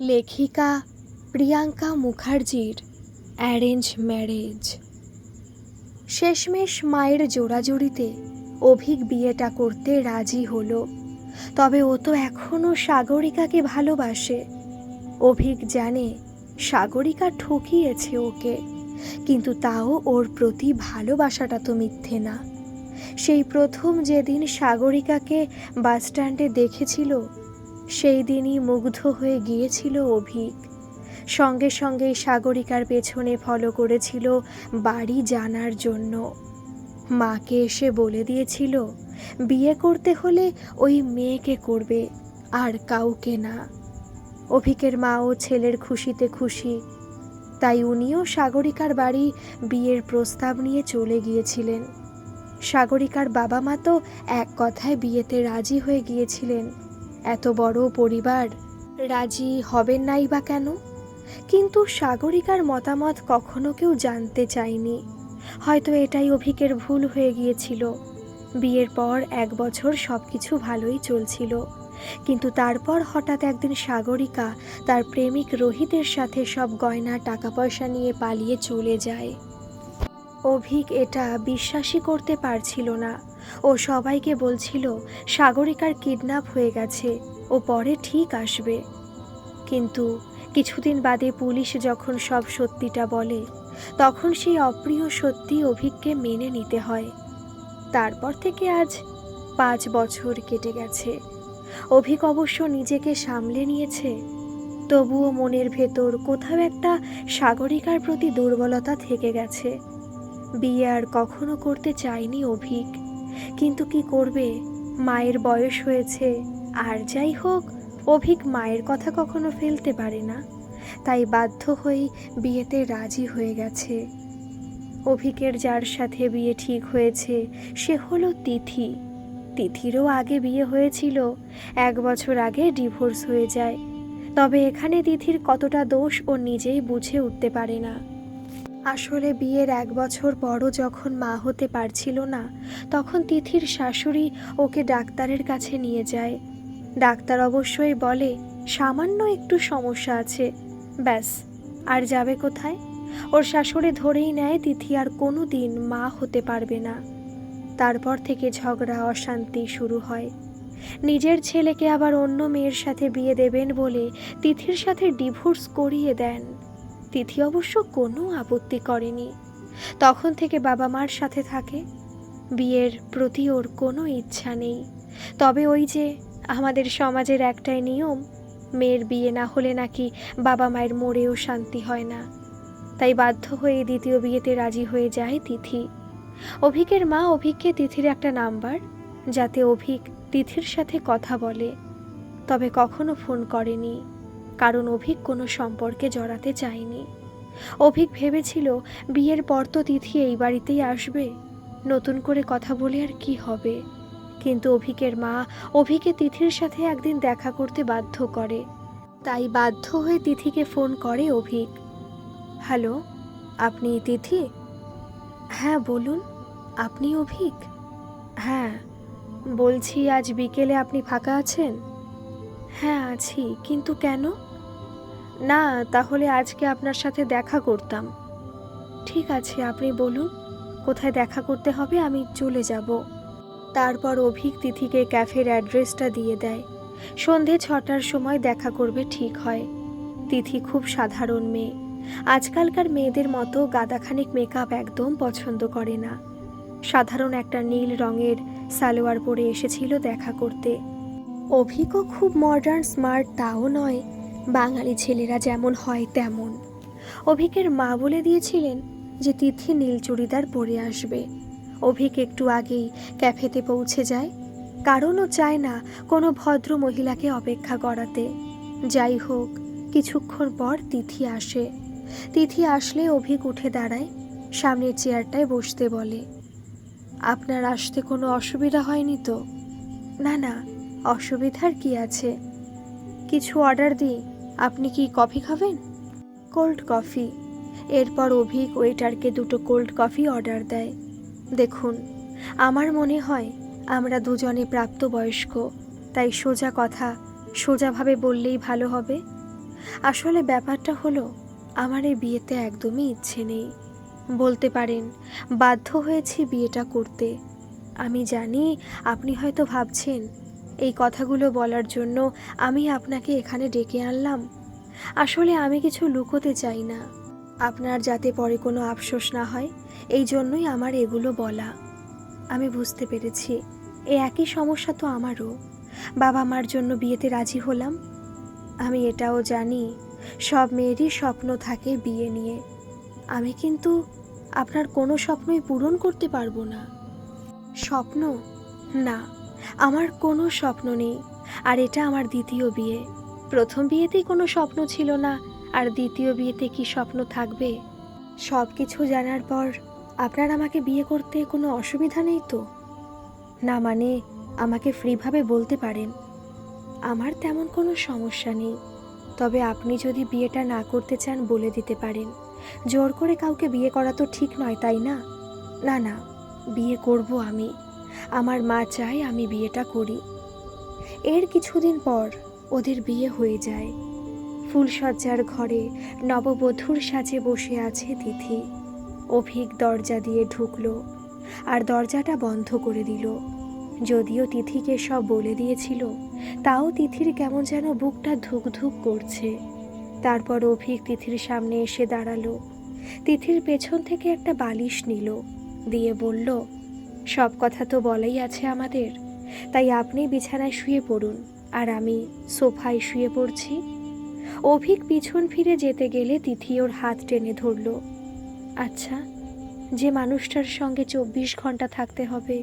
লেখিকা প্রিয়াঙ্কা মুখার্জির arrange marriage. শেষমেশ মায়ের জোড়াজুড়িতে অভিক বিয়েটা করতে রাজি হলো। তবে ও তো এখনও সাগরিকাকে ভালোবাসে। অভিক জানে সাগরিকা ঠকিয়েছে ওকে, কিন্তু তাও ওর প্রতি ভালোবাসাটা তো মিথ্যে না। সেই প্রথম যেদিন সাগরিকাকে বাসস্ট্যান্ডে দেখেছিল সেই দিনই মুগ্ধ হয়ে গিয়েছিল অভিক। সঙ্গে সঙ্গেই সাগরিকার পেছনে ফলো করেছিল বাড়ি জানার জন্য। মাকে এসে বলে দিয়েছিল, বিয়ে করতে হলে ওই মেয়েকে করবে, আর কাউকে না। অভিকের মা ও ছেলের খুশিতে খুশি। তাই উনিও সাগরিকার বাড়ি বিয়ের প্রস্তাব নিয়ে চলে গিয়েছিলেন। সাগরিকার বাবা মা তো এক কথায় বিয়েতে রাজি হয়ে গিয়েছিলেন। এত বড় পরিবার? রাজি হবেন নাই বা কেন? কিন্তু সাগরিকার মতামত কখনো কেউ জানতে চায়নি। হয়তো এটাই অভিকের ভুল হয়ে গিয়েছিল। বিয়ের পর এক বছর সব কিছু ভালোই চলছিল। কিন্তু তারপর হঠাৎ একদিন সাগরিকা তার প্রেমিক রোহিতের সাথে সব গয়না টাকা পয়সা নিয়ে পালিয়ে চলে যায়। অভিক এটা বিশ্বাসই করতে পারছিল না। ও সবাইকে বলছিল, সাগরিকার কিডন্যাপ হয়ে গেছে, ও পরে ঠিক আসবে। কিন্তু কিছুদিন বাদে পুলিশ যখন সব সত্যিটা বলে, তখন সেই অপ্রিয় সত্যি অভিককে মেনে নিতে হয়। তারপর থেকে আজ পাঁচ বছর কেটে গেছে। অভিক অবশ্য নিজেকে সামলে নিয়েছে, তবুও মনের ভেতর কোথাও একটা সাগরিকার প্রতি দুর্বলতা থেকে গেছে। বিয়ে আর কখনো করতে চায়নি অভিক। কিন্তু কি করবে? মায়ের বয়স হয়েছে। আর যাই হোক, অভিক মায়ের কথা কখনো ফেলতে পারে না। তাই বাধ্য হয়েই বিয়েতে রাজি হয়ে গেছে। অভিকের যার সাথে বিয়ে ঠিক হয়েছে, সে হলো তিথি। তিথিরও আগে বিয়ে হয়েছিল, এক বছর আগে ডিভোর্স হয়ে যায়। তবে এখানে তিথির কতটা দোষ ও নিজেই বুঝে উঠতে পারে না। আসলে বিয়ের এক বছর পরও যখন মা হতে পারছিল না, তখন তিথির শাশুড়ি ওকে ডাক্তারের কাছে নিয়ে যায়। ডাক্তার অবশ্যই বলে, সামান্য একটু সমস্যা আছে। ব্যাস, আর যাবে কোথায়? ওর শাশুড়ি ধরেই নেয়, তিথি আর কোনো দিন মা হতে পারবে না। তারপর থেকে ঝগড়া, অশান্তি শুরু হয়। নিজের ছেলেকে আবার অন্য মেয়ের সাথে বিয়ে দেবেন বলে তিথির সাথে ডিভোর্স করিয়ে দেন। তিথি অবশ্য কোনো আপত্তি করেনি। তখন থেকে বাবা মার সাথে থাকে। বিয়ের প্রতি ওর কোনো ইচ্ছা নেই। তবে ওই যে আমাদের সমাজের একটাই নিয়ম, মেয়ের বিয়ে না হলে নাকি বাবা মায়ের মোড়েও শান্তি হয় না। তাই বাধ্য হয়ে দ্বিতীয় বিয়েতে রাজি হয়ে যায় তিথি। অভিকের মা অভিককে তিথির একটা নাম্বার, যাতে অভিক তিথির সাথে কথা বলে, তবে কখনো ফোন করেনি। কারণ অভিক কোনো সম্পর্কে জড়াতে চায়নি। অভিক ভেবেছিল বিয়ের পর তো তিথি এই বাড়িতেই আসবে। নতুন করে কথা বলে আর কি হবে? কিন্তু অভিকের মা অভিকে তিথির সাথে একদিন দেখা করতে বাধ্য করে। তাই বাধ্য হয়ে তিথিকে ফোন করে অভিক। হ্যালো, আপনি তিথি? হ্যাঁ বলুন, আপনি অভিক? হ্যাঁ বলছি আজ বিকেলে আপনি ফাঁকা আছেন? হ্যাঁ আছি, কিন্তু কেন? না, তাহলে আজকে আপনার সাথে দেখা করতাম। ঠিক আছে, আপনি বলুন, কোথায় দেখা করতে হবে, আমি চলে যাব। তারপর অভিক তিথিকে ক্যাফের অ্যাড্রেসটা দিয়ে দেয়। সন্ধে ছটার সময় দেখা করবে ঠিক হয়। তিথি খুব সাধারণ মেয়ে। আজকালকার মেয়েদের মতো গাদাখানিক মেকআপ একদম পছন্দ করে না। সাধারণ একটা নীল রঙের সালোয়ার পরে এসেছিল দেখা করতে। অভিকও খুব মডার্ন স্মার্ট তাও নয়। বাঙালি ছেলেরা যেমন হয় তেমন। অভিকের মা বলে দিয়েছিলেন যে তিথি নীল চুড়িদার পরে আসবে। অভিক একটু আগেই ক্যাফেতে পৌঁছে যায়। কারণও চায় না কোনো ভদ্র মহিলাকে অপেক্ষা করাতে। যাই হোক, কিছুক্ষণ পর তিথি আসে। তিথি আসলে অভিক উঠে দাঁড়ায়, সামনের চেয়ারটায় বসতে বলে। আপনার আসতে কোনো অসুবিধা হয়নি তো? না না, অসুবিধার কি আছে? কিছু অর্ডার দিই আপনি কি কফি খাবেন? Cold coffee. এরপর অভিক ওয়েটারকে দুটো কোল্ড কফি অর্ডার দেয়। দেখুন, আমার মনে হয় আমরা দুজনে প্রাপ্তবয়স্ক, তাই সোজা কথা, সোজাভাবে বললেই ভালো হবে। আসলে ব্যাপারটা হলো, আমার এই বিয়েতে একদমই ইচ্ছে নেই। বলতে পারেন, বাধ্য হয়েছি বিয়েটা করতে। আমি জানি আপনি হয়তো ভাবছেন এই কথাগুলো বলার জন্য আমি আপনাকে এখানে ডেকে আনলাম। আসলে আমি কিছু লুকোতে চাই না। আপনার যাতে পরে কোনো আফসোস না হয়, এই জন্যই আমার এগুলো বলা। আমি বুঝতে পেরেছি। এই একই সমস্যা তো আমারও। বাবা মার জন্য বিয়েতে রাজি হলাম। আমি এটাও জানি, সব মেয়েরই স্বপ্ন থাকে বিয়ে নিয়ে। আমি কিন্তু আপনার কোনো স্বপ্নই পূরণ করতে পারব না। স্বপ্ন? না। আমার কোনো স্বপ্ন নেই, আর এটা আমার দ্বিতীয় বিয়ে। প্রথম বিয়েতেই কোনো স্বপ্ন ছিল না, আর দ্বিতীয় বিয়েতে কি স্বপ্ন থাকবে? সব কিছু জানার পর আপনার আমাকে বিয়ে করতে কোনো অসুবিধা নেই তো? না মানে আমাকে ফ্রিভাবে বলতে পারেন। আমার তেমন কোনো সমস্যা নেই। তবে আপনি যদি বিয়েটা না করতে চান বলে দিতে পারেন। জোর করে কাউকে বিয়ে করা তো ঠিক নয়, তাই না? না না, বিয়ে করব আমি। আমার মা চায় আমি বিয়েটা করি। এর কিছুদিন পর ওদের বিয়ে হয়ে যায়। ফুলসজ্জার ঘরে নববধূর সাজে বসে আছে তিথি। অভিক দরজা দিয়ে ঢুকলো আর দরজাটা বন্ধ করে দিল। যদিও তিথিকে সব বলে দিয়েছিল, তাও তিথির কেমন যেন বুকটা ধুক ধুক করছে। তারপর অভিক তিথির সামনে এসে দাঁড়াল। তিথির পেছন থেকে একটা বালিশ নিল, দিয়ে বলল সব কথা তো বলাই আছে আমাদের। তাই আপনি বিছানায় শুয়ে পড়ুন, আর আমি সোফায় শুয়ে পড়ছি। অভিক পিছন ফিরে যেতে গেলে তিথি ওর হাত টেনে ধরল। আচ্ছা যে মানুষটার সঙ্গে চব্বিশ ঘণ্টা থাকতে হবে,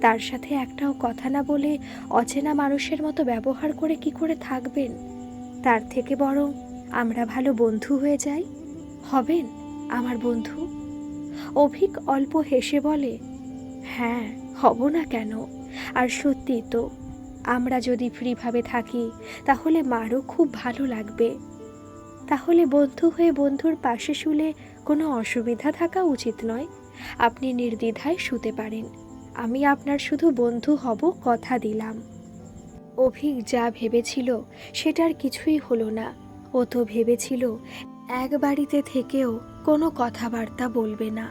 তার সাথে একটাও কথা না বলে অচেনা মানুষের মতো ব্যবহার করে কি করে থাকবেন? তার থেকে বরং আমরা ভালো বন্ধু হয়ে যাই। হবেন আমার বন্ধু? অভিক অল্প হেসে বলে হ্যাঁ হব না কেন? আর সত্যি তো, আমরা যদি ফ্রিভাবে থাকি, তাহলে মারও খুব ভালো লাগবে। তাহলে বন্ধু হয়ে বন্ধুর পাশে শুলে কোনো অসুবিধা থাকা উচিত নয়। আপনি নির্দ্বিধায় শুতে পারেন। আমি আপনার শুধু বন্ধু হব কথা দিলাম। অভিক যা ভেবেছিল সেটার কিছুই হলো না। ও তো ভেবেছিল এক বাড়িতে থেকেও কোনো কথাবার্তা বলবে না।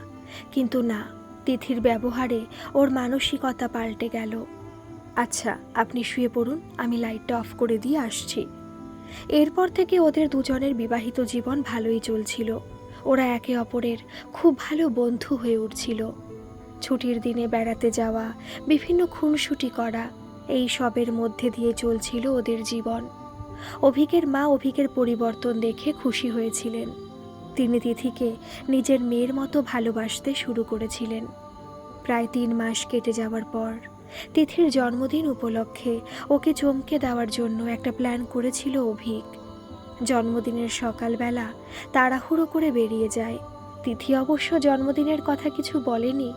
কিন্তু না তিথির ব্যবহারে ওর মানসিকতা পাল্টে গেল। আচ্ছা আপনি শুয়ে পড়ুন, আমি লাইটটা অফ করে দিয়ে আসছি। এরপর থেকে ওদের দুজনের বিবাহিত জীবন ভালোই চলছিল। ওরা একে অপরের খুব ভালো বন্ধু হয়ে উঠছিল। ছুটির দিনে বেড়াতে যাওয়া, বিভিন্ন খুনসুটি করা, এই সবের মধ্যে দিয়ে চলছিল ওদের জীবন। অভিকের মা অভিকের পরিবর্তন দেখে খুশি হয়েছিলেন। তিনি তিথিকে নিজের মেয়ের মতো ভালোবাসতে শুরু করেছিলেন। প্রায় তিন মাস কেটে যাওয়ার পর তিথির জন্মদিন উপলক্ষে ওকে চমকে দেওয়ার জন্য একটা প্ল্যান করেছিল অভিক। জন্মদিনের সকালবেলা তাড়াহুড়ো করে বেরিয়ে যায়। তিথি অবশ্য জন্মদিনের কথা কিছু বলেনি,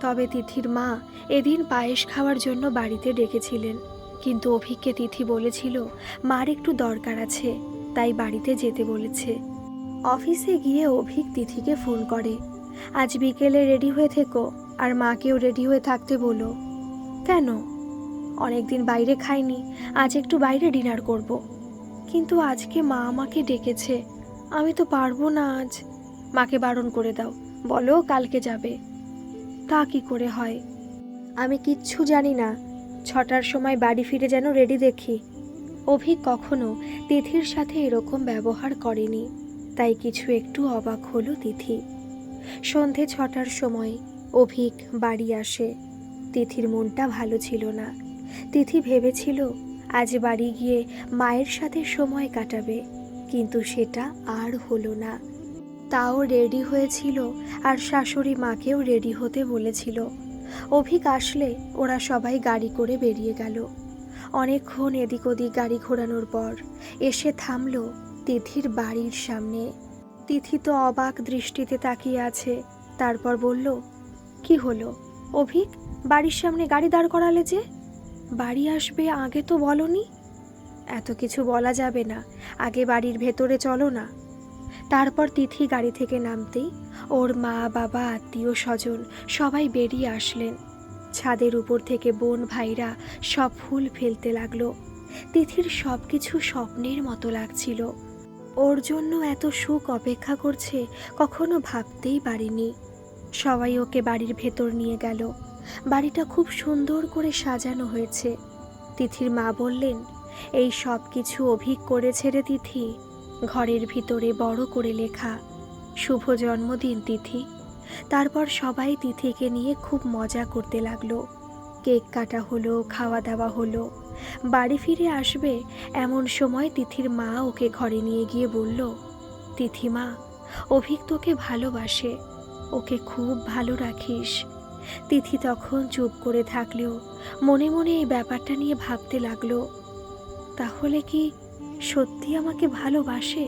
তবে তিথির মা এদিন পায়েস খাওয়ার জন্য বাড়িতে ডেকেছিলেন। কিন্তু অভিককে তিথি বলেছিল, মার একটু দরকার আছে। তাই বাড়িতে যেতে বলেছে। অফিসে গিয়ে অভিক তিথিকে ফোন করে। আজ বিকেলে রেডি হয়ে থেকো, আর মাকেও রেডি হয়ে থাকতে বলো। কেন? অনেকদিন বাইরে খাইনি, আজ একটু বাইরে ডিনার করব। কিন্তু আজকে মা আমাকে ডেকেছে, আমি তো পারব না আজ। মাকে বারণ করে দাও, বলো কালকে যাবে। তা কি করে হয়? আমি কিচ্ছু জানি না, ছটার সময় বাড়ি ফিরে যেন রেডি দেখি। অভিক কখনো তিথির সাথে এরকম ব্যবহার করেনি। তাই কিছু একটু অবাক হলো তিথি। সন্ধে ছটার সময় অভিক বাড়ি আসে। তিথির মনটা ভালো ছিল না। তিথি ভেবেছিল, আজ বাড়ি গিয়ে মায়ের সাথে সময় কাটাবে, কিন্তু সেটা আর হলো না। তাও রেডি হয়েছিল আর শাশুড়ি মাকেও রেডি হতে বলেছিল। অভিক আসলে ওরা সবাই গাড়ি করে বেরিয়ে গেল। অনেকক্ষণ এদিক ওদিক গাড়ি ঘোরানোর পর এসে থামলো তিথির বাড়ির সামনে। তিথি তো অবাক দৃষ্টিতে তাকিয়ে আছে, তারপর বলল, কি হলো? অভিক, বাড়ির সামনে গাড়ি দাঁড় করালে যে? বাড়ি আসবে আগে তো বলনি? এত কিছু বলা যাবে না, আগে বাড়ির ভেতরে চলো না। তারপর তিথি গাড়ি থেকে নামতেই ওর মা, বাবা, আত্মীয় স্বজন সবাই বেরিয়ে আসলেন। ছাদের উপর থেকে বোন ভাইরা সব ফুল ফেলতে লাগল। তিথির সব কিছু স্বপ্নের মতো লাগছিল। ওর জন্য এত সুখ অপেক্ষা করছে কখনো ভাবতেই পারিনি। সবাই ওকে বাড়ির ভেতর নিয়ে গেল। বাড়িটা খুব সুন্দর করে সাজানো হয়েছে। তিথির মা বললেন, এই সব কিছু অভিক করেছে রে তিথি। ঘরের ভিতরে বড় করে লেখা, শুভ জন্মদিন তিথি। তারপর সবাই তিথিকে নিয়ে খুব মজা করতে লাগল। কেক কাটা হলো, খাওয়া দাওয়া হলো। বাড়ি ফিরে আসবে, এমন সময় তিথির মা ওকে ঘরে নিয়ে গিয়ে বলল, তিথিমা, অভিক তোকে ভালোবাসে, ওকে খুব ভালো রাখিস। তিথি তখন চুপ করে থাকলেও মনে মনে এই ব্যাপারটা নিয়ে ভাবতে লাগল, তাহলে কি সত্যি আমাকে ভালোবাসে?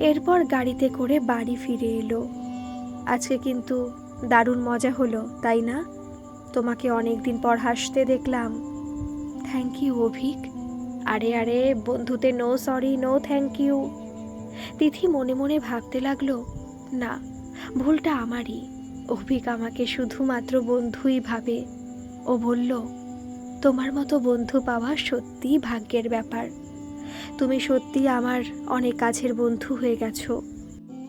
এরপর গাড়িতে করে বাড়ি ফিরে এলো। আজকে কিন্তু দারুণ মজা হলো, তাই না? তোমাকে অনেক দিন পর হাসতে দেখলাম। Thank you, Avik. আরে আরে, বন্ধুতে, no sorry, no thank you. Tithi মনে মনে ভাবতে লাগল, না, ভুলটা আমারই। অভিক আমাকে শুধুমাত্র বন্ধুই ভাবে। ও বলল, তোমার মতো বন্ধু পাওয়া সত্যিই ভাগ্যের ব্যাপার। তুমি সত্যি আমার অনেক কাছের বন্ধু হয়ে গেছো।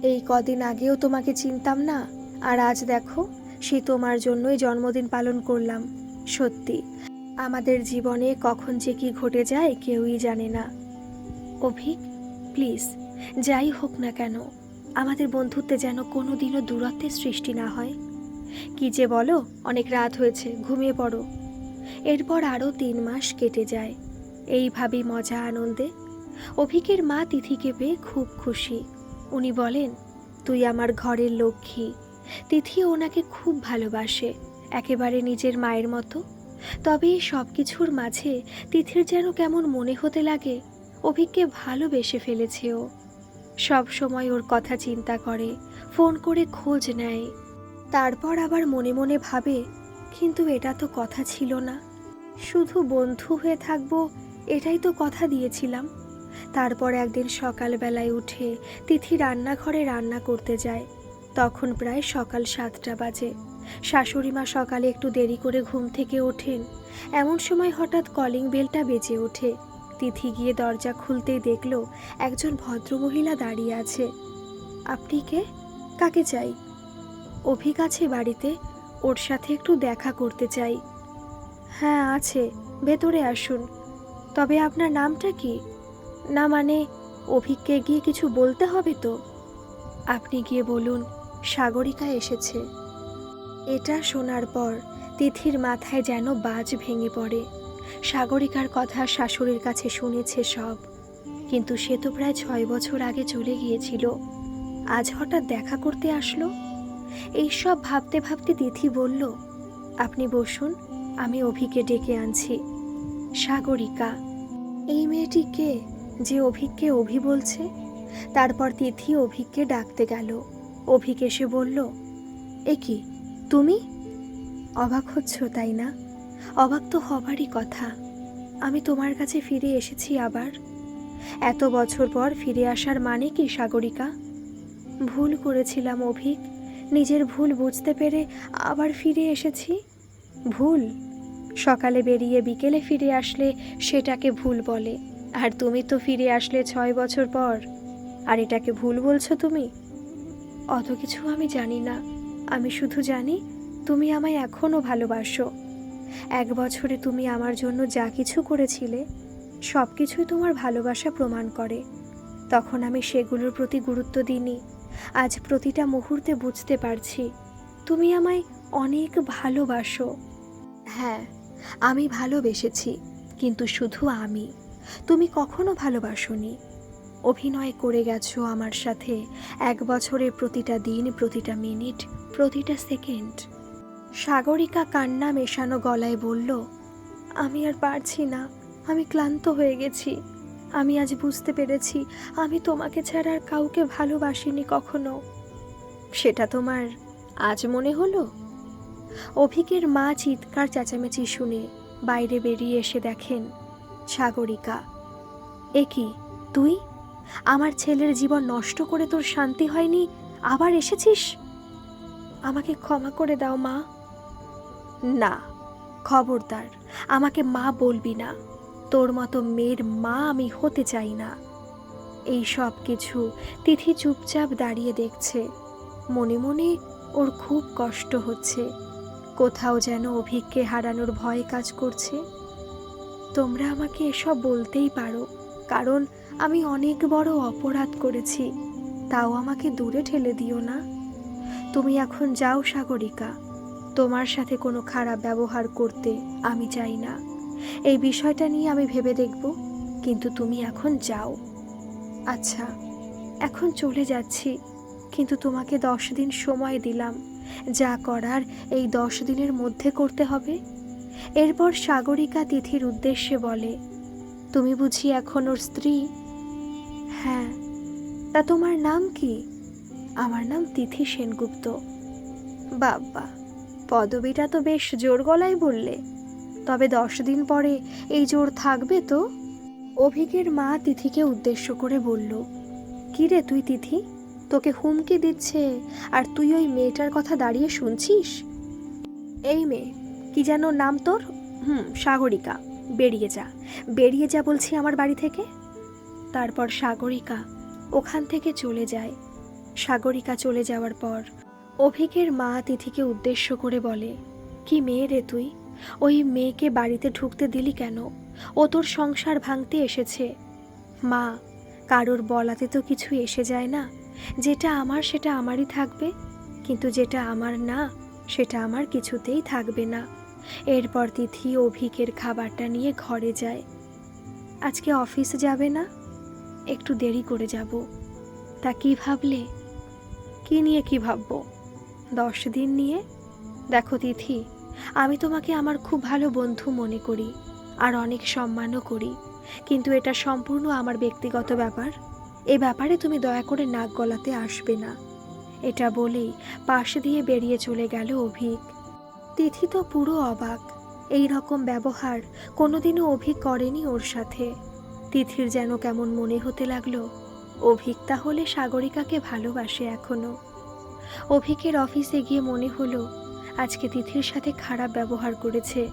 এই কদিন আগেও তোমাকে চিনতাম না, আর আজ দেখো, সে তোমার জন্যই জন্মদিন পালন করলাম। সত্যি আমাদের জীবনে কখন যে কি ঘটে যায় কেউই জানে না। অভিক প্লিজ, যাই হোক না কেন, আমাদের বন্ধুত্বে যেন কোনো দিনও দূরত্বের সৃষ্টি না হয়। কি যে বলো, অনেক রাত হয়েছে, ঘুমিয়ে পড়ো। এরপর আরও তিন মাস কেটে যায়। এইভাবেই মজা আনন্দে অভিকের মা তিথিকে পেয়ে খুব খুশি। উনি বলেন, তুই আমার ঘরের লক্ষ্মী। তিথি ওনাকে খুব ভালোবাসে, একেবারে নিজের মায়ের মতো। তবে এই সব কিছুর মাঝে তিথির যেন কেমন মনে হতে লাগে, অভিককে ভালোবেসে ফেলেছে ও। সব সময় ওর কথা চিন্তা করে, ফোন করে খোঁজ নেয়। তারপর আবার মনে মনে ভাবে, কিন্তু এটা তো কথা ছিল না। শুধু বন্ধু হয়ে থাকব, এটাই তো কথা দিয়েছিলাম। তারপর একদিন সকালবেলায় উঠে তিথি রান্নাঘরে রান্না করতে যায়। তখন প্রায় সকাল সাতটা বাজে। শাশুড়ি মা সকালে একটু দেরি করে ঘুম থেকে ওঠেন। এমন সময় হঠাৎ কলিং বেলটা বেজে ওঠে। তিথি গিয়ে দরজা খুলতেই দেখল একজন ভদ্রমহিলা দাঁড়িয়ে আছে। আপনি কে? কাকে চাই? অভিক আছে বাড়িতে। ওর সাথে একটু দেখা করতে চাই। হ্যাঁ আছে। ভেতরে আসুন। তবে আপনার নামটা কি? না মানে অভিককে গিয়ে কিছু বলতে হবে তো? আপনি গিয়ে বলুন, সাগরিকা এসেছে। এটা শোনার পর তিথির মাথায় যেন বাজ ভেঙে পড়ে। সাগরিকার কথা শাশুড়ির কাছে শুনেছে সব। কিন্তু সে তো প্রায় ছয় বছর আগে চলে গিয়েছিল। আজ হঠাৎ দেখা করতে আসলো? এইসব ভাবতে ভাবতে তিথি বলল, আপনি বসুন, আমি অভিকে ডেকে আনছি। সাগরিকা, এই মেয়েটি কে যে অভিককে অভি বলছে? তারপর তিথি অভিককে ডাকতে গেল। অভিক এসে বলল, এ কি? তুমি? অবাক হচ্ছ, তাই না? অবাক তো হবারই কথা। আমি তোমার কাছে ফিরে এসেছি আবার। এত বছর পর ফিরে আসার মানে কি, সাগরিকা? ভুল করেছিলাম, অভিক। নিজের ভুল বুঝতে পেরে আবার ফিরে এসেছি? ভুল? সকালে বেরিয়ে বিকেলে ফিরে আসলে সেটাকে ভুল বলে। আর তুমি তো ফিরে আসলে ছয় বছর পর। আর এটাকে ভুল বলছো তুমি? অত কিছু আমি জানি না। আমি শুধু জানি তুমি আমায় এখনও ভালোবাসো। এক বছরে তুমি আমার জন্য যা কিছু করেছিলে সব কিছুই তোমার ভালোবাসা প্রমাণ করে। তখন আমি সেগুলোর প্রতি গুরুত্ব দিইনি। আজ প্রতিটা মুহূর্তে বুঝতে পারছি তুমি আমায় অনেক ভালোবাসো। হ্যাঁ আমি ভালোবেসেছি, কিন্তু শুধু আমি। তুমি কখনো ভালোবাসোনি। অভিনয় করে গেছো আমার সাথে। এক বছরের প্রতিটা দিন, প্রতিটা মিনিট প্রতিটা সেকেন্ড। সাগরিকা কান্না মেশানো গলায় বলল, আমি আর পারছি না। আমি ক্লান্ত হয়ে গেছি। আমি আজ বুঝতে পেরেছি, আমি তোমাকে ছাড়া আর কাউকে ভালোবাসিনি কখনো। সেটা তোমার আজ মনে হলো? অভিকের মা চিৎকার চেঁচামেচি শুনে বাইরে বেরিয়ে এসে দেখেন সাগরিকা। এ কি, তুই? আমার ছেলের জীবন নষ্ট করে তোর শান্তি হয়নি? আবার এসেছিস? আমাকে ক্ষমা করে দাও, মা। না, খবরদার, আমাকে মা বলবি না। তোর মতো মেয়ের মা আমি হতে চাই না। এই সব কিছু তিথি চুপচাপ দাঁড়িয়ে দেখছে। মনে মনে ওর খুব কষ্ট হচ্ছে। কোথাও যেন অভিককে হারানোর ভয় কাজ করছে। তোমরা আমাকে এসব বলতেই পারো, কারণ আমি অনেক বড় অপরাধ করেছি। তাও আমাকে দূরে ঠেলে দিও না। তুমি এখন যাও সাগরিকা। তোমার সাথে কোনো খারাপ ব্যবহার করতে আমি চাই না। এই বিষয়টা নিয়ে আমি ভেবে দেখব, কিন্তু তুমি এখন যাও। আচ্ছা এখন চলে যাচ্ছি, কিন্তু তোমাকে দশ দিন সময় দিলাম। যা করার এই দশ দিনের মধ্যে করতে হবে। এরপর সাগরিকা তিথির উদ্দেশ্যে বলে, তুমি বুঝি এখন ওর স্ত্রী? হ্যাঁ। তা তোমার নাম কি? আমার নাম তিথি সেনগুপ্ত। বাবা পদবিটা তো বেশ জোর গলায় বললে। তবে দশ দিন পরে এই জোর থাকবে তো? অভিকের মা তিথিকে উদ্দেশ্য করে বলল কি রে তুই তিথি? তোকে হুমকি দিচ্ছে আর তুই ওই মেয়েটার কথা দাঁড়িয়ে শুনছিস? এই মেয়ে, কি যেন নাম তোর? হুম, সাগরিকা। বেরিয়ে যা বেরিয়ে যা বলছি আমার বাড়ি থেকে। তারপর সাগরিকা ওখান থেকে চলে যায়। সাগরিকা চলে যাওয়ার পর, অভিকের মা তিথিকে উদ্দেশ্য করে বলে, কি মেয়ে রে তুই? ওই মেয়েকে বাড়িতে ঢুকতে দিলি কেন? ও তোর সংসার ভাঙতে এসেছে। মা, কারোর বলাতে তো কিছু এসে যায় না। যেটা আমার সেটা আমারই থাকবে। কিন্তু যেটা আমার না, সেটা আমার কিছুতেই থাকবে না। এরপর তিথি অভিকের খাবারটা নিয়ে ঘরে যায়। আজকে অফিস যাবে না? একটু দেরি করে যাব। তা কি ভাবলে? কি নিয়ে কি ভাববো? দশ দিন নিয়ে? দেখো তিথি, আমি তোমাকে আমার খুব ভালো বন্ধু মনে করি আর অনেক সম্মানও করি। কিন্তু এটা সম্পূর্ণ আমার ব্যক্তিগত ব্যাপার। এ ব্যাপারে তুমি দয়া করে নাক গলাতে আসবে না। এটা বলেই পাশ দিয়ে বেরিয়ে চলে গেল অভিক। তিথি তো পুরো অবাক। এই রকম ব্যবহার কোনোদিনও অভিক করেনি ওর সাথে। তিথির যেন কেমন মনে হতে লাগল অভিক তাহলে সাগরিকাকে ভালোবাসে এখনও। অভিকের অফিসে গিয়ে মনে হলো, আজকে তিথির সাথে খারাপ ব্যবহার করেছে।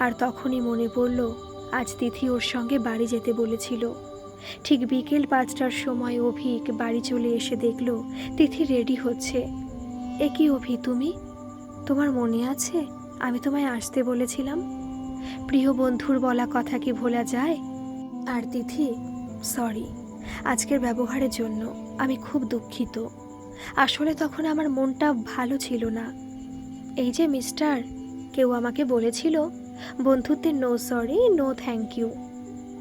আর তখনই মনে পড়ল, আজ তিথি ওর সঙ্গে বাড়ি যেতে বলেছিল। ঠিক বিকেল পাঁচটার সময় অভিক বাড়ি চলে এসে দেখল, তিথি রেডি হচ্ছে। এ কি অভি তুমি? তোমার মনে আছে? আমি তোমায় আসতে বলেছিলাম। প্রিয় বন্ধুর বলা কথা কি ভোলা যায়? আর তিথি সরি আজকের ব্যবহারের জন্য আমি খুব দুঃখিত। আসলে তখন আমার মনটা ভালো ছিল না। এই যে মিস্টার, কেউ আমাকে বলেছিল, বন্ধুত্বের no sorry, no thank you.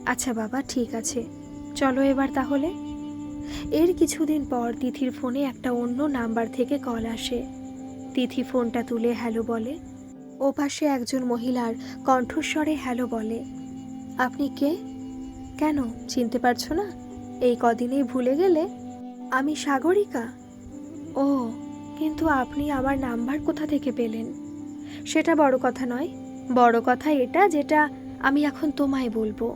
আচ্ছা বাবা, ঠিক আছে। চলো এবার তাহলে। এর কিছুদিন পর তিথির ফোনে একটা অন্য নাম্বার থেকে কল আসে। তিথি ফোনটা তুলে হ্যালো বলে। ও পাশে একজন মহিলার কণ্ঠস্বরে হ্যালো বলে, আপনি কে? কেন? চিনতে পারছ না? এই কদিনেই ভুলে গেলে আমি সাগরিকা? ও, কিন্তু আপনি আমার নাম্বার কোথা থেকে পেলেন? সেটা বড় কথা নয়। বড় কথা এটা যেটা আমি এখন তোমায় বলব।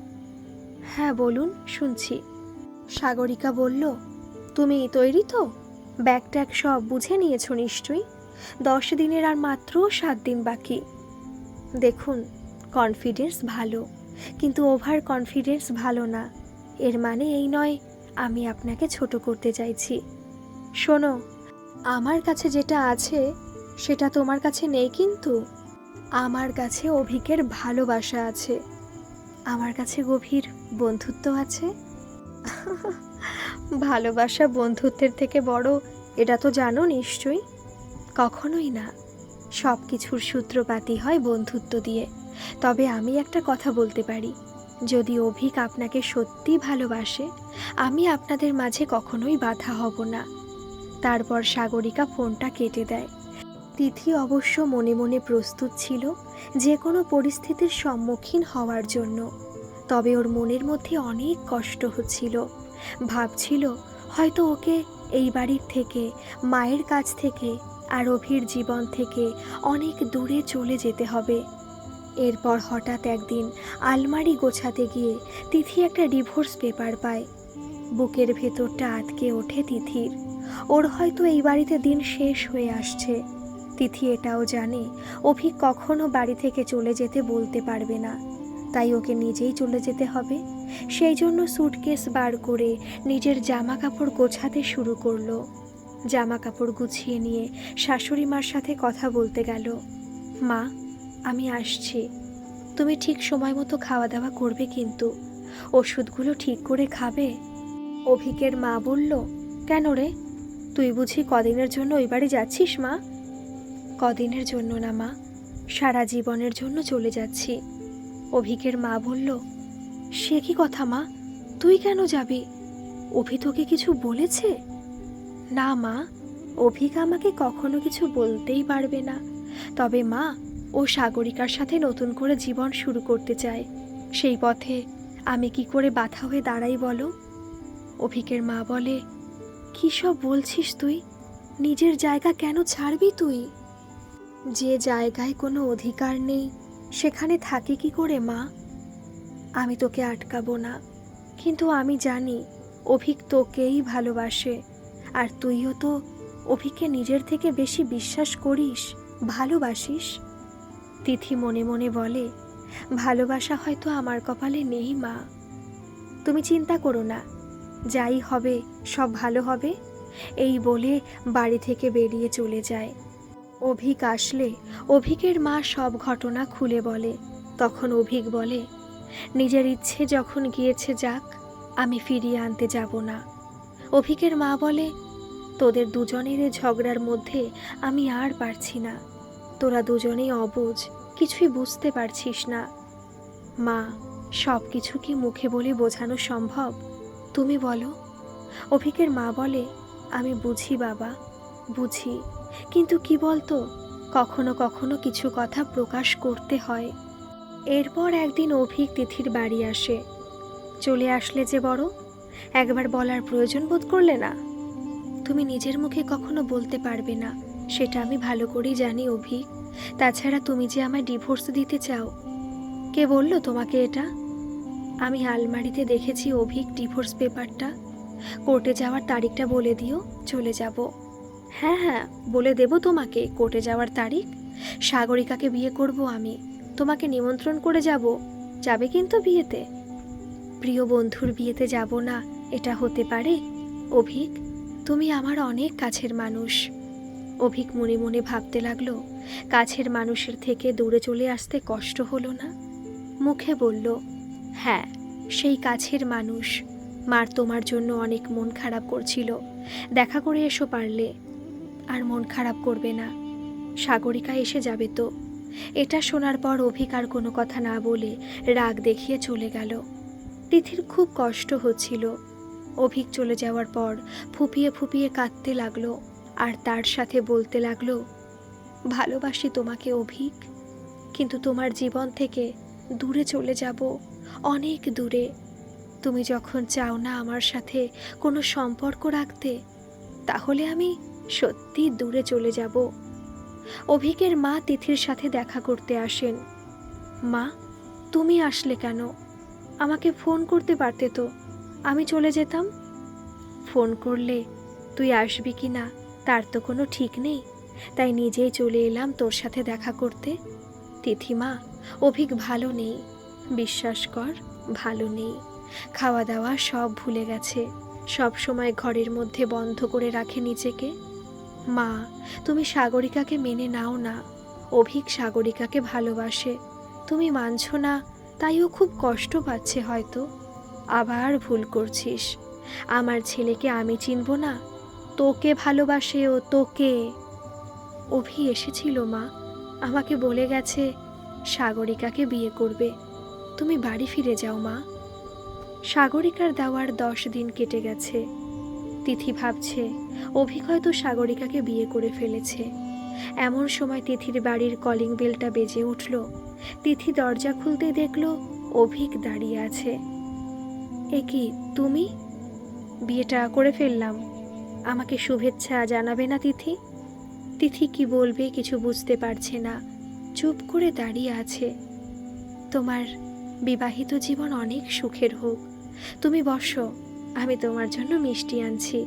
হ্যাঁ বলুন, শুনছি। সাগরিকা বলল, তুমি তৈরি তো? ব্যাগ ট্যাগ সব বুঝে নিয়েছ নিশ্চয়ই? দশ দিনের আর মাত্র সাত দিন বাকি। দেখুন কনফিডেন্স ভালো, কিন্তু ওভার কনফিডেন্স ভালো না। এর মানে এই নয়, আমি আপনাকে ছোট করতে চাইছি। শোনো, আমার কাছে যেটা আছে, সেটা তোমার কাছে নেই কিন্তু আমার কাছে অভিকের ভালোবাসা আছে। আমার কাছে গভীর বন্ধুত্ব আছে। ভালোবাসা বন্ধুত্বের থেকে বড়, এটা তো জানো নিশ্চয়ই? কখনোই না। সব কিছুর সূত্রপাতি হয় বন্ধুত্ব দিয়ে। তবে আমি একটা কথা বলতে পারি। যদি অভিক আপনাকে সত্যি ভালোবাসে, আমি আপনাদের মাঝে কখনোই বাধা হব না। তারপর সাগরিকা ফোনটা কেটে দেয়। তিথি অবশ্য মনে মনে প্রস্তুত ছিল যে কোনো পরিস্থিতির সম্মুখীন হওয়ার জন্য। তবে ওর মনের মধ্যে অনেক কষ্ট হচ্ছিল। ভাবছিল হয়তো ওকে এই বাড়ির থেকে, মায়ের কাছ থেকে আর অভির জীবন থেকে অনেক দূরে চলে যেতে হবে। এরপর হঠাৎ একদিন আলমারি গোছাতে গিয়ে তিথি একটা ডিভোর্স পেপার পায়। বুকের ভেতরটা আটকে ওঠে তিথির। ওর হয়তো এই বাড়িতে দিন শেষ হয়ে আসছে। তিথি এটাও জানে, অভি কখনো বাড়ি থেকে চলে যেতে বলতে পারবে না। তাই ওকে নিজেই চলে যেতে হবে। সেই জন্য সুটকেস বার করে নিজের জামা কাপড় গোছাতে শুরু করল। জামা কাপড় গুছিয়ে নিয়ে শাশুড়ি মার সাথে কথা বলতে গেল। মা আমি আসছি। তুমি ঠিক সময় মতো খাওয়া দাওয়া করবে কিন্তু। ওষুধগুলো ঠিক করে খাবে? অভিকের মা বলল, কেন রে? তুই বুঝি কদিনের জন্য ওই বাড়ি যাচ্ছিস, মা? কদিনের জন্য না, মা। সারা জীবনের জন্য চলে যাচ্ছি। অভিকের মা বলল, সে কি কথা, মা? তুই কেন যাবি? অভি তোকে কিছু বলেছে? না, মা। অভিক আমাকে কখনো কিছু বলতেই পারবে না। তবে মা ও সাগরিকার সাথে নতুন করে জীবন শুরু করতে চায়। সেই পথে আমি কি করে বাধা হয়ে দাঁড়াই বলো? অভিকের মা বলে, কী সব বলছিস তুই? নিজের জায়গা কেন ছাড়বি তুই? যে জায়গায় কোনো অধিকার নেই, সেখানে থাকি কি করে মা? আমি তোকে আটকাবো না, কিন্তু আমি জানি অভিক তোকেই ভালোবাসে, আর তুইও তো অভিকে নিজের থেকে বেশি বিশ্বাস করিস, ভালোবাসিস। তিথি মনে মনে বলে, ভালোবাসা হয়তো আমার কপালে নেই, মা। তুমি চিন্তা করো না, যাই হবে, সব ভালো হবে। এই বলে বাড়ি থেকে বেরিয়ে চলে যায়। অভিক আসলে, অভিকের মা সব ঘটনা খুলে বলে। তখন অভিক বলে, নিজের ইচ্ছে যখন গিয়েছে যাক, আমি ফিরিয়ে আনতে যাব না। অভিকের মা বলে, তোদের দুজনের ঝগড়ার মধ্যে আমি আর পারছি না। তোরা দুজনেই অবুঝ, কিছুই বুঝতে পারছিস না। মা সব কিছু কি মুখে বলে বোঝানো সম্ভব? তুমি বলো। অভিকের মা বলে, আমি বুঝি বাবা, বুঝি। কিন্তু কি বলতো, কখনো কখনো কিছু কথা প্রকাশ করতে হয়। এরপর একদিন অভিক তিথির বাড়ি আসে। চলে আসলে যে বড়, একবার বলার প্রয়োজন বোধ করলে না? তুমি নিজের মুখে কখনো বলতে পারবে না। সেটা আমি ভালো করেই জানি অভিক তাছাড়া তুমি যে আমায় ডিভোর্স দিতে চাও, কে বলল তোমাকে এটা? আমি আলমারিতে দেখেছি অভিক ডিভোর্স পেপারটা। কোর্টে যাওয়ার তারিখটা বলে দিও, চলে যাব। হ্যাঁ হ্যাঁ বলে দেব তোমাকে, কোর্টে যাওয়ার তারিখ। সাগরিকাকে বিয়ে করব আমি, তোমাকে নিমন্ত্রণ করে যাব। যাবে কিন্তু বিয়েতে? প্রিয় বন্ধুর বিয়েতে যাব না, এটা হতে পারে? অভিক, তুমি আমার অনেক কাছের মানুষ। অভিক মনে মনে ভাবতে লাগল, কাছের মানুষের থেকে দূরে চলে আসতে কষ্ট হলো না। মুখে বলল হ্যাঁ সেই কাছের মানুষ। মার তোমার জন্য অনেক মন খারাপ করছিল। দেখা করে এসো পারলে। আর মন খারাপ করবে না। সাগরিকা এসে যাবে তো। এটা শোনার পর অভিক আর কোনো কথা না বলে রাগ দেখিয়ে চলে গেল। তিথির খুব কষ্ট হচ্ছিল। অভিক চলে যাওয়ার পর ফুপিয়ে ফুপিয়ে কাঁদতে লাগল। আর তার সাথে বলতে লাগল, ভালোবাসি তোমাকে অভিক, কিন্তু তোমার জীবন থেকে দূরে চলে যাব, অনেক দূরে। তুমি যখন চাও না আমার সাথে কোনো সম্পর্ক রাখতে, তাহলে আমি সত্যি দূরে চলে যাব। অভিকের মা তিথির সাথে দেখা করতে আসেন। মা, তুমি আসলে কেন? আমাকে ফোন করতে পারতে তো, আমি চলে যেতাম? ফোন করলে তুই আসবি কি না? তার তো কোনো ঠিক নেই। তাই নিজেই চলে এলাম তোর সাথে দেখা করতে। তিথিমা, অভিক ভালো নেই। বিশ্বাস কর, ভালো নেই। খাওয়া দাওয়া সব ভুলে গেছে। সব সময় ঘরের মধ্যে বন্ধ করে রাখে নিজেকে। মা, তুমি সাগরিকাকে মেনে নাও না। অভিক সাগরিকাকে ভালোবাসে। তুমি মানছো না, তাই ও খুব কষ্ট পাচ্ছে হয়তো। আবার ভুল করছিস। আমার ছেলেকে আমি চিনব না। তোকে ভালোবাসে ও তোকে। অভি এসেছিল, মা। আমাকে বলে গেছে, সাগরিকাকে বিয়ে করবে। তুমি বাড়ি ফিরে যাও, মা। সাগরিকার দেওয়ার দশ দিন কেটে গেছে। তিথি ভাবছে অভিক হয়তো সাগরিকাকে বিয়ে করে ফেলেছে। এমন সময় তিথির বাড়ির কলিং বেলটা বেজে উঠল। তিথি দরজা খুলতে দেখল, অভিক দাঁড়িয়ে আছে। এ কি, তুমি? বিয়েটা করে ফেললাম। আমাকে শুভেচ্ছা জানাবে না তিথি? তিথি কি বলবে কিছু বুঝতে পারছে না। চুপ করে দাঁড়িয়ে আছে। তোমার বিবাহিত জীবন অনেক সুখের হোক। তুমি বসো, আমি তোমার জন্য মিষ্টি আনছি।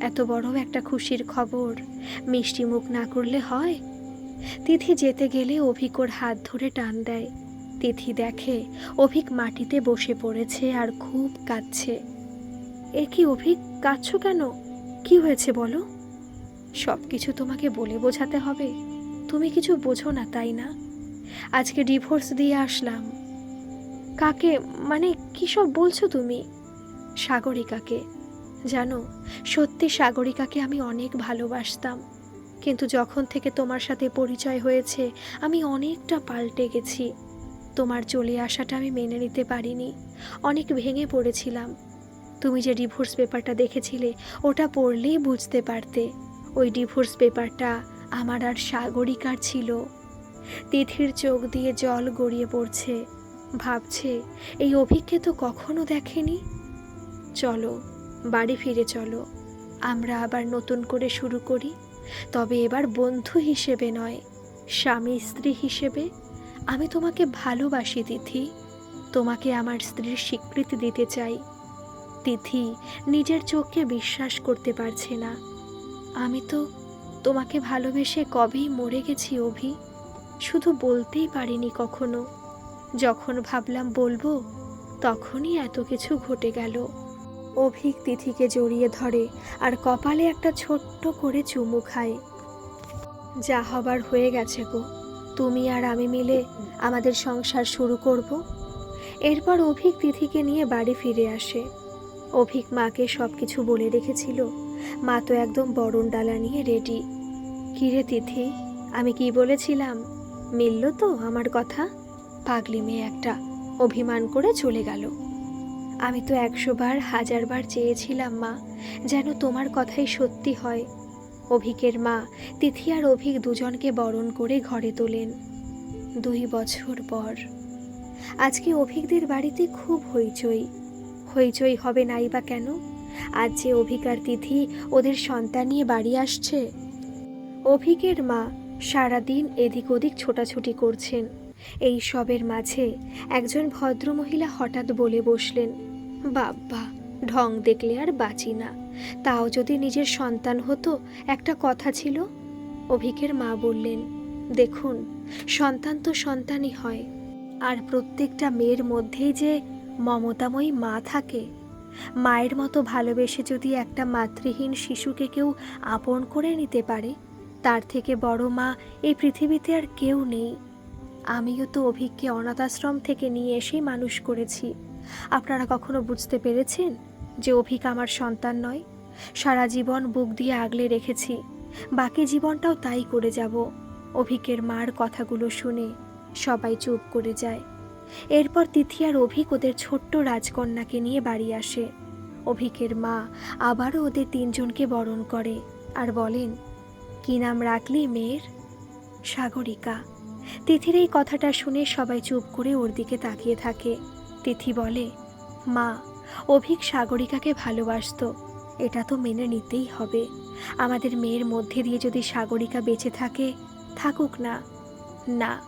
এত বড় একটা খুশির খবর, মিষ্টি মুখ না করলে হয়? তিথি যেতে গেলে অভিকর হাত ধরে টান দেয়। তিথি দেখে অভিক মাটিতে বসে পড়েছে আর খুব কাঁদছে। এ কি অভিক, কাঁদছ কেন? কি হয়েছে বলো? সব কিছু তোমাকে বলে বোঝাতে হবে। তুমি কিছু বোঝো না, তাই না? আজকে ডিভোর্স দিয়ে আসলাম। কাকে মানে কী সব বলছো তুমি? সাগরিকাকে। জানো, সত্যি সাগরিকাকে আমি অনেক ভালোবাসতাম। কিন্তু যখন থেকে তোমার সাথে পরিচয় হয়েছে, আমি অনেকটা পাল্টে গেছি। তোমার চলে আসাটা আমি মেনে নিতে পারিনি। অনেক ভেঙে পড়েছিলাম। তুমি যে ডিভোর্স পেপারটা দেখেছিলে, ওটা পড়লেই বুঝতে পারতে। ওই ডিভোর্স পেপারটা আমার আর সাগরিকার ছিল। তিথির চোখ দিয়ে জল গড়িয়ে পড়ছে। ভাবছে, এই অভিজ্ঞে তো কখনো দেখেনি? চলো, বাড়ি ফিরে চলো। আমরা আবার নতুন করে শুরু করি। তবে এবার বন্ধু হিসেবে নয়, স্বামী স্ত্রী হিসেবে। আমি তোমাকে ভালোবাসি, তিথি। তোমাকে আমার স্ত্রীর স্বীকৃতি দিতে চাই। তিথি নিজের চোখকে বিশ্বাস করতে পারছে না। আমি তো তোমাকে ভালোবেসে কবেই মরে গেছি, অভি। শুধু বলতেই পারিনি কখনো। যখন ভাবলাম বলব, তখনই এত কিছু ঘটে গেল। অভিক তিথিকে জড়িয়ে ধরে আর কপালে একটা ছোট্ট করে চুমু খায়। যা হবার হয়ে গেছে গো। তুমি আর আমি মিলে আমাদের সংসার শুরু করব। এরপর অভিক তিথিকে নিয়ে বাড়ি ফিরে আসে। অভিক মাকে সব কিছু বলে রেখেছিল। মা তো একদম বরণ ডালা নিয়ে রেডি কিরে তিথি, আমি কি বলেছিলাম? মিলল তো আমার কথা? পাগলি মেয়ে একটা, অভিমান করে চলে গেল। আমি তো একশো বার হাজার চেয়েছিলাম মা, যেন তোমার কথাই সত্যি হয়। অভিকের মা, তিথি আর অভিক দুজনকে বরণ করে ঘরে তোলেন। দুই বছর পর। আজকে অভিকদের বাড়িতে খুব হইচই। হইচই হবে নাই বা কেন? আজ যে অভিকার তিথি ওদের সন্তান নিয়ে বাড়ি আসছে। অভিকের মা সারাদিন এদিক ওদিক ছোটাছুটি করছেন। এই সবের মাঝে একজন ভদ্রমহিলা হঠাৎ বলে বসলেন, বাব্বা, ঢং দেখলে আর বাঁচি না। তাও যদি নিজের সন্তান হতো, একটা কথা ছিল? অভিকের মা বললেন, দেখুন, সন্তান তো সন্তানই হয়। আর প্রত্যেকটা মেয়ের মধ্যেই যে মমতাময়ী মা থাকে। মায়ের মতো ভালোবেসে যদি একটা মাতৃহীন শিশুকে কেউ আপন করে নিতে পারে, তার থেকে বড় মা এই পৃথিবীতে আর কেউ নেই। আমিও তো অভিককে অনাথ আশ্রম থেকে নিয়ে এসেই মানুষ করেছি। আপনারা কখনো বুঝতে পেরেছেন যে অভিক আমার সন্তান নয়? সারা জীবন বুক দিয়ে আগলে রেখেছি। বাকি জীবনটাও তাই করে যাব। অভিকের মার কথাগুলো শুনে সবাই চুপ করে যায়। এরপর তিথি আর অভিক ওদের ছোট্ট রাজকন্যাকে নিয়ে বাড়ি আসে। অভিকের মা আবারও ওদের তিনজনকে বরণ করে আর বলেন, কি নাম রাখলি মেয়ের? সাগরিকা। তিথির এই কথাটা শুনে সবাই চুপ করে ওর দিকে তাকিয়ে থাকে। তিথি বলে, মা, অভিক সাগরিকাকে ভালোবাসতো। এটা তো মেনে নিতেই হবে। আমাদের মেয়ের মধ্যে দিয়ে যদি সাগরিকা বেঁচে থাকে, থাকুক না। না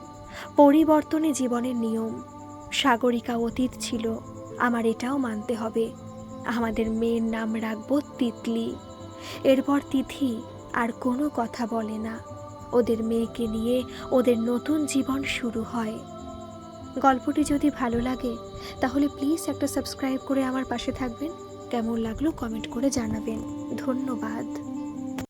পরিবর্তনে জীবনের নিয়ম। সাগরিকা অতীত ছিল, আমার এটাও মানতে হবে। আমাদের মেয়ের নাম রাখব তিতলি। এরপর তিথি আর কোনো কথা বলে না। ওদের মেয়েকে নিয়ে ওদের নতুন জীবন শুরু হয়। গল্পটি যদি ভালো লাগে, তাহলে প্লিজ একটা সাবস্ক্রাইব করে আমার পাশে থাকবেন। কেমন লাগল কমেন্ট করে জানাবেন। ধন্যবাদ।